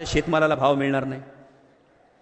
शेतमालाला भाव मिळणार नाही.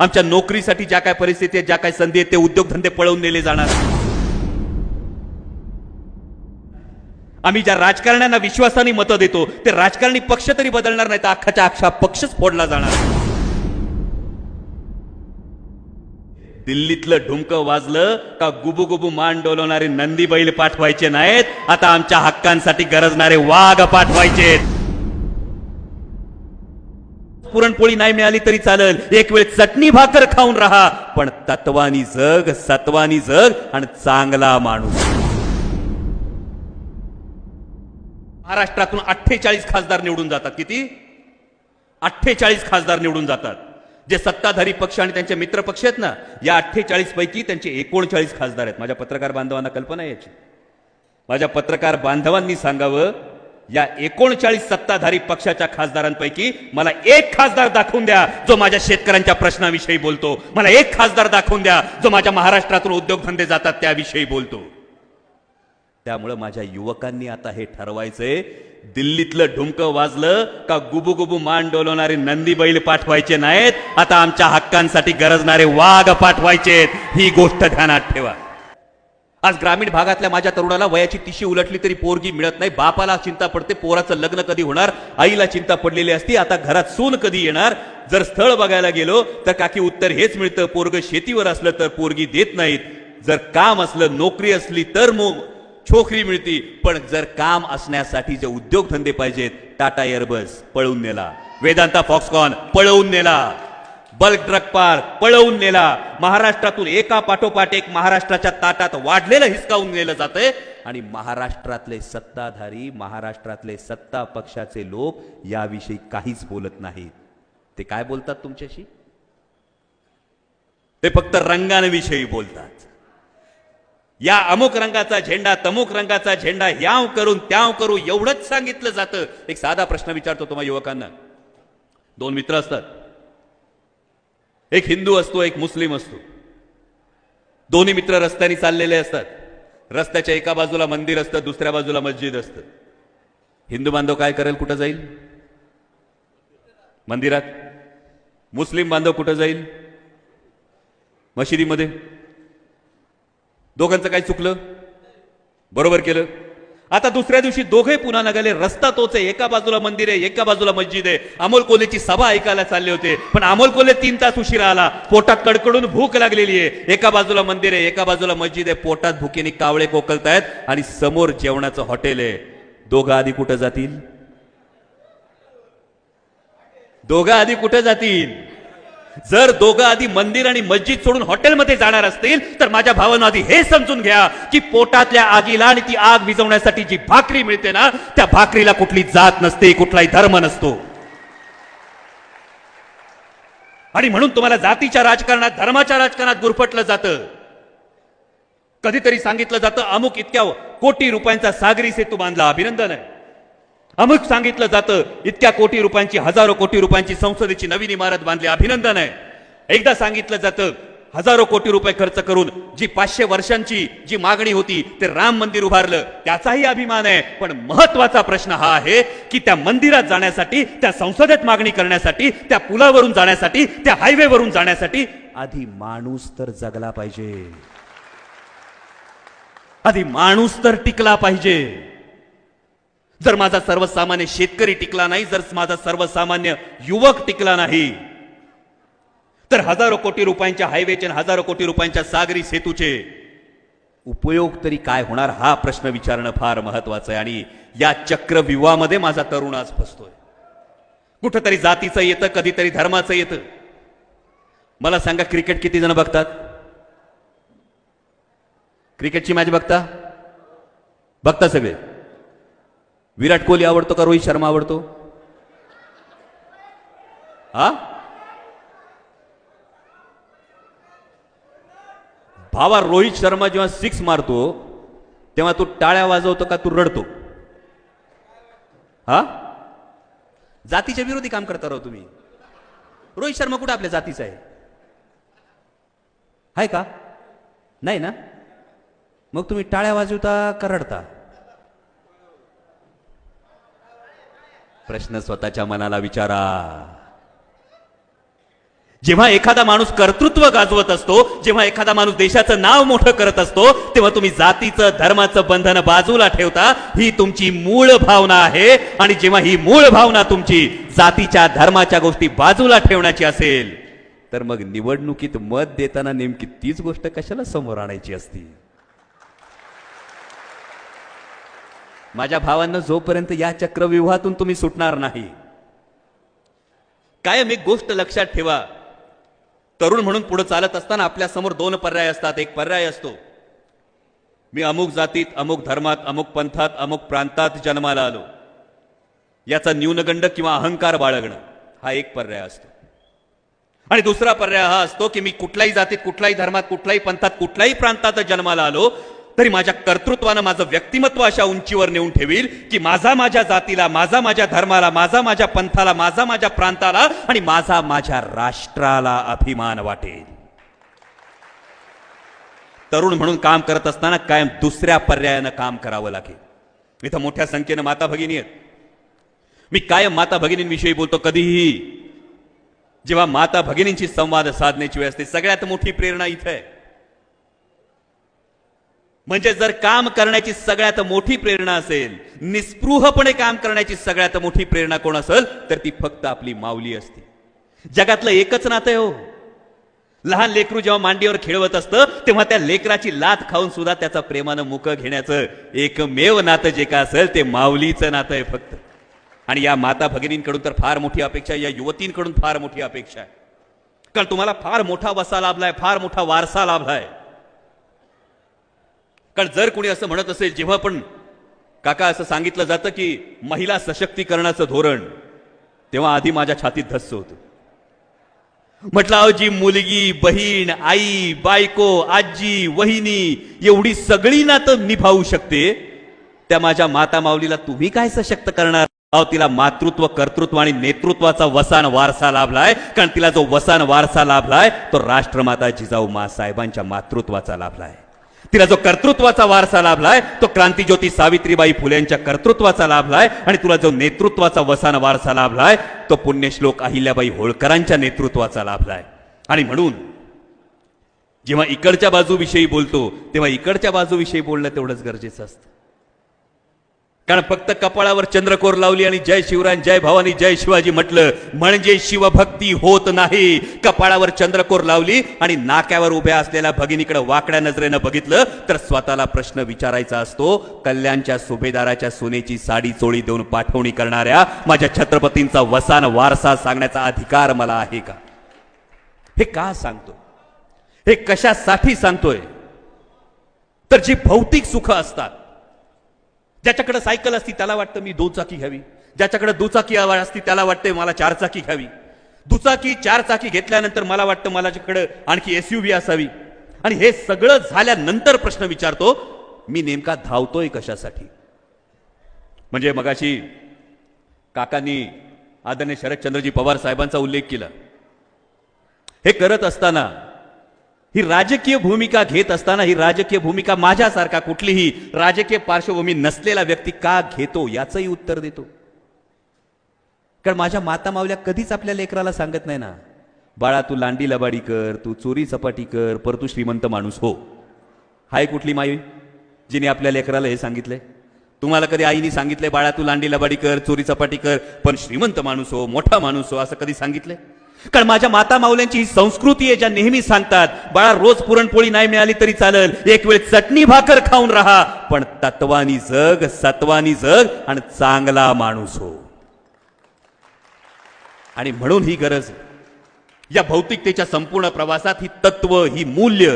आमच्या नोकरीसाठी ज्या काय परिस्थिती आहेत ज्या काय संधी आहेत ते उद्योगधंदे पळवून नेले जाणार आम्ही ज्या राजकारण्यांना विश्वासाने मतं देतो ते राजकारणी पक्ष तरी बदलणार नाही तर अख्खाच्या अख्खा पक्षच फोडला जाणार दिल्लीतलं ढुमकं वाजलं का गुबुगुबू मान डोलवणारे नंदी बैल पाठवायचे नाहीत आता आमच्या हक्कांसाठी गरजणारे वाघ पाठवायचे पुरणपोळी नाही मिळाली तरी चालेल. एक वेळ चटणी भाकर खाऊन राहा. पण तत्वानी जग सत्वानी जग आणि चांगला माणूस. महाराष्ट्रातून अठ्ठेचाळीस खासदार निवडून जातात. किती? अठ्ठेचाळीस खासदार निवडून जातात. जे सत्ताधारी पक्ष आणि त्यांचे मित्र पक्ष आहेत ना या अठ्ठेचाळीस पैकी त्यांचे एकोणचाळीस खासदार आहेत. माझ्या पत्रकार बांधवांना कल्पना याची. माझ्या पत्रकार बांधवांनी सांगावं या एकोणचाळीस सत्ताधारी पक्षाच्या खासदारांपैकी मला एक खासदार दाखवून द्या जो माझ्या शेतकऱ्यांच्या प्रश्नाविषयी बोलतो. मला एक खासदार दाखवून द्या जो माझ्या महाराष्ट्रातून उद्योगधंदे जातात त्याविषयी बोलतो. त्यामुळं माझ्या युवकांनी आता हे ठरवायचंय दिल्लीतलं ढुमकं वाजलं का गुबुगुबू मान डोलवणारे नंदी बैल पाठवायचे नाहीत आता आमच्या हक्कांसाठी गरजणारे वाघ पाठवायचे ही गोष्ट ध्यानात ठेवा. आज ग्रामीण भागातल्या माझ्या तरुणाला वयाची तिशी उलटली तरी पोरगी मिळत नाही. बापाला चिंता पडते. पोराचं लग्न कधी होणार? आईला चिंता पडलेली असती. आता घरात सून कधी येणार? जर स्थळ बघायला गेलो तर काकी उत्तर हेच मिळतं. पोरग शेतीवर असलं तर पोरगी देत नाहीत. जर काम असलं नोकरी असली तर मग छोकरी मिळती. पण जर काम असण्यासाठी जे उद्योगधंदे पाहिजेत टाटा एअरबस पळवून नेला. वेदांता फॉक्सकॉन पळवून नेला. बल्क ड्रग पार्क पळवून नेला. महाराष्ट्रातून एका पाठोपाठ एक महाराष्ट्राच्या ताटात वाढलेलं हिसकावून नेलं जातंय. आणि महाराष्ट्रातले सत्ताधारी महाराष्ट्रातले सत्ता पक्षाचे लोक याविषयी काहीच बोलत नाहीत. ते काय बोलतात तुमच्याशी? ते फक्त रंगांविषयी बोलतात. या अमुक रंगाचा झेंडा तमुक रंगाचा झेंडा याव करून त्याव करू एवढंच सांगितलं जातं. एक साधा प्रश्न विचारतो तुम्हा युवकांना. दोन मित्र असतात. एक हिंदू असतो एक मुस्लिम असतो. दोन्ही मित्र रस्त्याने चाललेले असतात. रस्त्याच्या एका बाजूला मंदिर असतं दुसऱ्या बाजूला मस्जिद असतं. हिंदू बांधव काय करेल कुठं जाईल? मंदिरात? मुस्लिम बांधव कुठं जाईल? मशिदीमध्ये? दोघांचं काय चुकलं? बरोबर केलं? आता दुसऱ्या दिवशी दोघे पुन्हा गेले रस्ता तोच आहे. एका बाजूला मंदिर आहे एका बाजूला मस्जिद आहे. अमोल कोल्हेची सभा ऐकायला चालले होते. पण अमोल कोल्हे तीन तास उशिरा आला. पोटात कडकडून भूक लागलेली आहे. एका बाजूला मंदिर आहे एका बाजूला मस्जिद आहे. पोटात भुकेने कावळे कोकलतायत आणि समोर जेवणाचं हॉटेल आहे. दोघं आधी कुठं जातील? दोघं आधी कुठं जातील? जर दोघं आधी मंदिर आणि मस्जिद सोडून हॉटेलमध्ये जाणार असतील तर माझ्या भावानं आधी हे समजून घ्या की पोटातल्या आगीला आणि ती आग विझवण्यासाठी जी भाकरी मिळते ना त्या भाकरीला कुठली जात नसते कुठलाही धर्म नसतो. आणि म्हणून तुम्हाला जातीच्या राजकारणात धर्माच्या राजकारणात गुरफटलं जातं. कधीतरी सांगितलं जातं अमुक इतक्या कोटी रुपयांचा सागरी सेतू बांधला. अभिनंदन आहे. अमुक सांगितलं जातं इतक्या कोटी रुपयांची हजारो कोटी रुपयांची संसदेची नवीन इमारत बांधली. अभिनंदन आहे. एकदा सांगितलं जातं हजारो कोटी रुपये खर्च करून जी पाचशे वर्षांची जी मागणी होती ते राम मंदिर उभारलं. त्याचाही अभिमान आहे. पण महत्त्वाचा प्रश्न हा आहे की त्या मंदिरात जाण्यासाठी त्या संसदेत मागणी करण्यासाठी त्या पुलावरून जाण्यासाठी त्या हायवेवरून जाण्यासाठी आधी माणूस तर जगला पाहिजे. आधी माणूस तर टिकला पाहिजे. जर माझा सर्वसामान्य शेतकरी टिकला नाही जर माझा सर्वसामान्य युवक टिकला नाही तर हजारो कोटी रुपयांच्या हायवेचे आणि हजारो कोटी रुपयांच्या सागरी सेतूचे उपयोग तरी काय होणार हा प्रश्न विचारणं फार महत्वाचं आहे. आणि या चक्रव्यूहामध्ये माझा तरुण आज फसतोय. कुठंतरी जातीचं येतं कधीतरी धर्माचं येतं. मला सांगा क्रिकेट किती जण बघतात? क्रिकेटची मॅच बघता? बघता सगळे? विराट कोहली आवडतो का रोहित शर्मा आवडतो? हा? भावा रोहित शर्मा जेव्हा सिक्स मारतो तेव्हा तू टाळ्या वाजवतो का तू रडतो? हा? जातीच्या विरोधी काम करता राहू तुम्ही. रोहित शर्मा कुठं आपल्या जातीचा आहे? आहे का? नाही ना? मग तुम्ही टाळ्या वाजवता का रडता? प्रश्न स्वतःच्या मनाला विचारा. जेव्हा एखादा माणूस कर्तृत्व गाजवत असतो जेव्हा एखादा माणूस देशाचं नाव मोठं करत असतो तेव्हा तुम्ही जातीचं धर्माचं बंधन बाजूला ठेवता ही तुमची मूळ भावना आहे. आणि जेव्हा ही मूळ भावना तुमची जातीच्या धर्माच्या गोष्टी बाजूला ठेवण्याची असेल तर मग निवडणुकीत मत देताना नेमकी तीच गोष्ट कशाला समोर आणायची असती? माझ्या भावांना जोपर्यंत या चक्रव्यूहातून तुम्ही सुटणार नाही. कायम एक गोष्ट लक्षात ठेवा. तरुण म्हणून पुढे चालत असताना आपल्यासमोर दोन पर्याय असतात. एक पर्याय असतो. मी अमुक जातीत अमुक धर्मात अमुक पंथात अमुक प्रांतात जन्माला आलो. याचा न्यूनगंड किंवा अहंकार बाळगणं हा एक पर्याय असतो. आणि दुसरा पर्याय हा असतो की मी कुठल्याही जातीत कुठल्याही धर्मात कुठल्याही पंथात कुठल्याही प्रांतात जन्माला आलो तरी माझ्या कर्तृत्वानं माझं व्यक्तिमत्व अशा उंचीवर नेऊन ठेवील की माझा माझ्या जातीला माझा माझ्या धर्माला माझा माझ्या पंथाला माझा माझ्या प्रांताला आणि माझा माझ्या राष्ट्राला अभिमान वाटेल. तरुण म्हणून काम करत असताना कायम दुसऱ्या पर्यायानं काम करावं लागेल. इथं मोठ्या संख्येनं माता भगिनी आहेत. मी कायम माता भगिनींविषयी बोलतो कधीही जेव्हा माता भगिनींची संवाद साधण्याची वेळ असते सगळ्यात मोठी प्रेरणा इथं आहे. म्हणजे जर काम करण्याची सगळ्यात मोठी प्रेरणा असेल निस्पृहपणे काम करण्याची सगळ्यात मोठी प्रेरणा कोण असेल तर ती फक्त आपली माऊली असते. जगातलं एकच नातं आहे हो. लहान लेकरू जेव्हा मांडीवर खेळवत असतं तेव्हा त्या लेकराची लात खाऊन सुद्धा त्याचा प्रेमानं मुक घेण्याचं एकमेव नातं जे का असेल ते माऊलीचं नातं आहे फक्त. आणि या माता भगिनींकडून तर फार मोठी अपेक्षा आहे या युवतींकडून फार मोठी अपेक्षा आहे. कारण तुम्हाला फार मोठा वसा लाभलाय फार मोठा वारसा लाभलाय. कारण जर कोणी असं म्हणत असेल जेव्हा पण काका असं सांगितलं जातं की महिला सशक्तीकरणाचं धोरण तेव्हा आधी माझ्या छातीत धस्स होतं. म्हटलं अहो जी मुलगी बहीण आई बायको आजी वहिनी एवढी सगळी नातं निभावू शकते त्या माझ्या माता माऊलीला तुम्ही काय सशक्त करणार? अहो तिला मातृत्व कर्तृत्व आणि नेतृत्वाचा वसान वारसा लाभलाय कारण तिला जो वसान वारसा लाभलाय तो राष्ट्रमाता जिजाऊ मा साहेबांच्या मातृत्वाचा लाभलाय. तिला जो कर्तृत्वाचा वारसा लाभलाय तो क्रांतीज्योती सावित्रीबाई फुलेंच्या कर्तृत्वाचा लाभलाय आणि तुला जो नेतृत्वाचा वसान वारसा लाभलाय तो पुण्यश्लोक अहिल्याबाई होळकरांच्या नेतृत्वाचा लाभलाय. आणि म्हणून जेव्हा इकडच्या बाजूविषयी बोलतो तेव्हा इकडच्या बाजूविषयी बोलणं तेवढंच गरजेचं असतं. कारण फक्त कपाळावर चंद्रकोर लावली आणि जय शिवराय जय भवानी जय शिवाजी म्हटलं म्हणजे शिवभक्ती होत नाही. कपाळावर चंद्रकोर लावली आणि नाक्यावर उभ्या असलेल्या भगिनीकडे वाकड्या नजरेनं बघितलं तर स्वतःला प्रश्न विचारायचा असतो कल्याणच्या सुभेदाराच्या सोनेची साडी चोळी देऊन पाठवणी करणाऱ्या माझ्या छत्रपतींचा वसान वारसा सांगण्याचा अधिकार मला आहे का? हे का सांगतो हे कशासाठी सांगतोय? तर जी भौतिक सुख असतात ज्याच्याकडे सायकल असती त्याला वाटतं मी दुचाकी घ्यावी. ज्याच्याकडे दुचाकी आवाज असती त्याला वाटतं मला चारचाकी घ्यावी. दुचाकी चारचाकी घेतल्यानंतर मला वाटतं माझ्याकडे आणखी एस असावी. आणि हे सगळं झाल्यानंतर प्रश्न विचारतो मी नेमका धावतोय कशासाठी? म्हणजे मगाशी काकांनी आदरणीय शरदचंद्रजी पवार साहेबांचा उल्लेख केला. हे करत असताना ही राजकीय भूमिका घेत असताना ही राजकीय भूमिका माझ्यासारखा कुठलीही राजकीय पार्श्वभूमी नसलेला व्यक्ती का घेतो याचंही उत्तर देतो. कारण माझ्या माता मावल्या कधीच आपल्या लेकराला सांगत नाही ना बाळा तू लांडी लबाडी कर तू चोरी चपाटी कर पर तू श्रीमंत माणूस हो. हाय कुठली माई जिने आपल्या लेकराला हे सांगितलंय? तुम्हाला कधी आईने सांगितलंय बाळा तू लांडी लबाडी कर चोरी चपाटी कर पण श्रीमंत माणूस हो मोठा माणूस हो असं कधी सांगितलंय? कारण माझ्या माता माऊल्यांची ही संस्कृती आहे ज्या नेहमी सांगतात बाळा रोज पुरणपोळी नाही मिळाली तरी चालेल एक वेळ चटणी भाकर खाऊन राहा. पण तत्वानी जग सत्वानी जग आणि चांगला माणूस हो. आणि म्हणून ही गरज या भौतिकतेच्या संपूर्ण प्रवासात ही तत्व ही मूल्य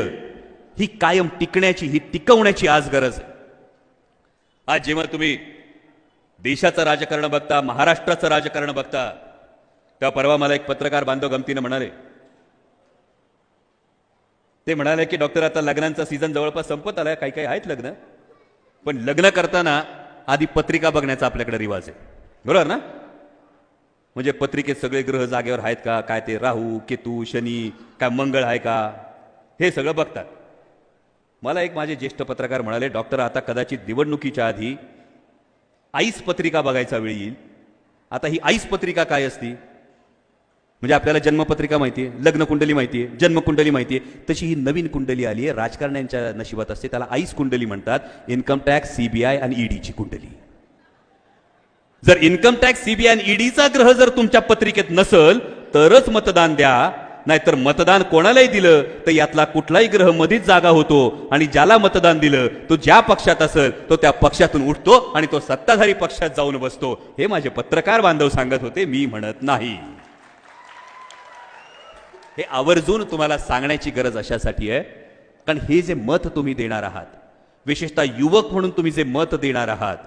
ही कायम टिकण्याची ही टिकवण्याची आज गरज आहे. आज जेव्हा तुम्ही देशाचं राजकारण बघता महाराष्ट्राचं राजकारण बघता तेव्हा परवा मला एक पत्रकार बांधव गमतीनं म्हणाले. ते म्हणाले की डॉक्टर आता लग्नांचा सीझन जवळपास संपत आलाय. काही काही आहेत लग्न. पण लग्न करताना आधी पत्रिका बघण्याचा आपल्याकडे रिवाज आहे. बरोबर ना? म्हणजे पत्रिकेत सगळे ग्रह जागेवर आहेत का? काय ते राहू केतू शनी काय मंगळ आहे का? हे सगळं बघतात. मला एक माझे ज्येष्ठ पत्रकार म्हणाले डॉक्टर आता कदाचित निवडणुकीच्या आधी आईस पत्रिका बघायचा वेळ येईल. आता ही आईस पत्रिका काय असती? म्हणजे आपल्याला जन्मपत्रिका माहिती आहे लग्न कुंडली माहिती आहे जन्मकुंडली माहिती आहे तशी ही नवीन कुंडली आली आहे राजकारण्यांच्या नशिबात असते त्याला आईस कुंडली म्हणतात इन्कम टॅक्स सीबीआय आणि ईडीची कुंडली. जर इन्कम टॅक्स सीबीआय आणि ईडीचा ग्रह जर तुमच्या पत्रिकेत नसल तरच मतदान द्या. नाहीतर मतदान कोणालाही दिलं तर यातला कुठलाही ग्रह मध्येच जागा होतो. आणि ज्याला मतदान दिलं तो ज्या पक्षात असेल तो त्या पक्षातून उठतो आणि तो सत्ताधारी पक्षात जाऊन बसतो. हे माझे पत्रकार बांधव सांगत होते मी म्हणत नाही. हे आवर्जून तुम्हाला सांगण्याची गरज अशासाठी आहे. कारण हे जे मत तुम्ही देणार आहात विशेषतः युवक म्हणून तुम्ही जे मत देणार आहात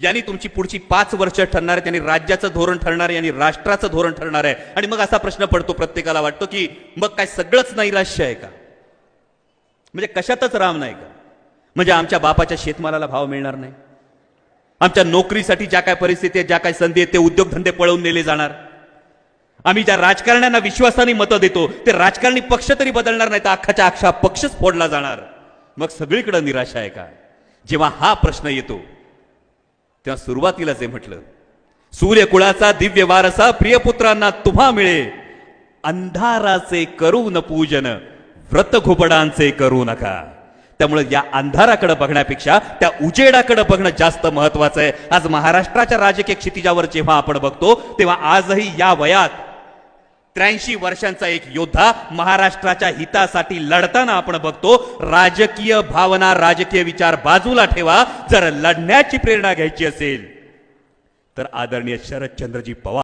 यांनी तुमची पुढची पाच वर्ष ठरणार आहे त्यांनी राज्याचं धोरण ठरणार आहे यांनी राष्ट्राचं धोरण ठरणार आहे. आणि मग असा प्रश्न पडतो प्रत्येकाला वाटतो की मग काय सगळंच नैराश्य आहे का? म्हणजे कशातच राम नाही का? म्हणजे आमच्या बापाच्या शेतमालाला भाव मिळणार नाही. आमच्या नोकरीसाठी ज्या काय परिस्थिती आहे ज्या काय संधी आहेत ते उद्योगधंदे पळवून नेले जाणार. आम्ही ज्या राजकारण्यांना विश्वासाने मतं देतो ते राजकारणी पक्ष तरी बदलणार नाही तर अख्खाच्या अख्खा पक्षच फोडला जाणार. मग सगळीकडे निराशा आहे का? जेव्हा हा प्रश्न येतो तेव्हा सुरुवातीला जे म्हटलं सूर्यकुळाचा दिव्य वारसा प्रियपुत्रांना तुम्हा मिळे अंधाराचे करू न पूजन व्रत घोपडांचे करू नका. त्यामुळे या अंधाराकडे बघण्यापेक्षा त्या उजेडाकडे बघणं जास्त महत्वाचं आहे. आज महाराष्ट्राच्या राजकीय क्षितिजावर जेव्हा आपण बघतो तेव्हा आजही या वयात त्र्याऐंशी वर्षांचा एक योद्धा महाराष्ट्राच्या हितासाठी लढताना आपण बघतो राजकीय भावना राजकीय विचार बाजूला ठेवा. जर लढण्याची प्रेरणा घ्यायची असेल तर आदरणीय शरदचंद्रजी पवार